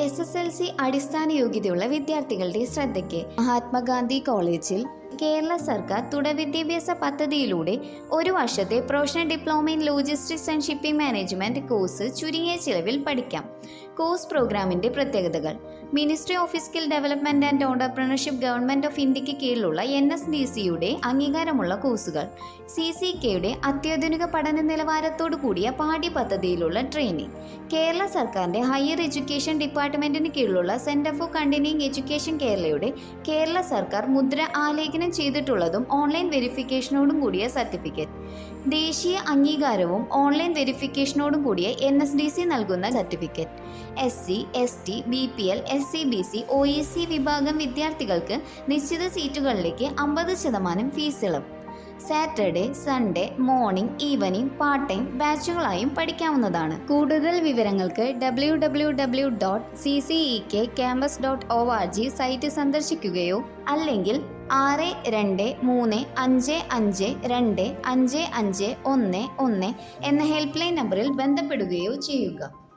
S S L C അടിസ്ഥാന യോഗ്യതയുള്ള വിദ്യാർത്ഥികളുടെ ശ്രദ്ധയ്ക്ക് മഹാത്മാഗാന്ധി കോളേജിൽ കേരള സർക്കാർ തുടർ വിദ്യാഭ്യാസ പദ്ധതിയിലൂടെ ഒരു വർഷത്തെ professional diploma in logistics and shipping management course ചുരുങ്ങിയ ചിലവിൽ പഠിക്കാം. കോഴ്സ് പ്രോഗ്രാമിന്റെ പ്രത്യേകതകൾ. Ministry of skill development and entrepreneurship government of ഇന്ത്യയ്ക്ക് കീഴിലുള്ള എൻ എസ് ഡി സിയുടെ അംഗീകാരമുള്ള കോഴ്സുകൾ സി സി കെയുടെ അത്യാധുനിക പഠന നിലവാരത്തോടു കൂടിയ പാഠ്യപദ്ധതിയിലുള്ള ട്രെയിനിങ് കേരള സർക്കാരിന്റെ ഹയർ എഡ്യൂക്കേഷൻ ഡിപ്പാർട്ട്മെന്റിന് കീഴിലുള്ള സെന്റർ ഫോർ കണ്ടിന്യൂയിങ് എഡ്യൂക്കേഷൻ കേരളയുടെ കേരള സർക്കാർ മുദ്ര ആലേഖനം ചെയ്തിട്ടുള്ളതും ഓൺലൈൻ വെരിഫിക്കേഷനോടും കൂടിയ സർട്ടിഫിക്കറ്റ് ദേശീയ അംഗീകാരവും ഓൺലൈൻ വെരിഫിക്കേഷനോടും കൂടിയ എൻ എസ് ഡി സി നൽകുന്ന certificate S C S T B P L S C B C O E C വിഭാഗം വിദ്യാർത്ഥികൾക്ക് നിശ്ചിത സീറ്റുകളിലേക്ക് അമ്പത് ശതമാനം ഫീസ് ഇളവ് Saturday Sunday morning evening part time ബാച്ചുകളായും പഠിക്കാവുന്നതാണ്. കൂടുതൽ വിവരങ്ങൾക്ക് W W W dot C C E K campus dot O R G site സന്ദർശിക്കുകയോ അല്ലെങ്കിൽ ആറ് രണ്ട് മൂന്ന് അഞ്ച് അഞ്ച് രണ്ട് അഞ്ച് അഞ്ച് ഒന്ന് ഒന്ന് എന്ന ഹെൽപ്പ് ലൈൻ നമ്പറിൽ ബന്ധപ്പെടുകയോ ചെയ്യുക.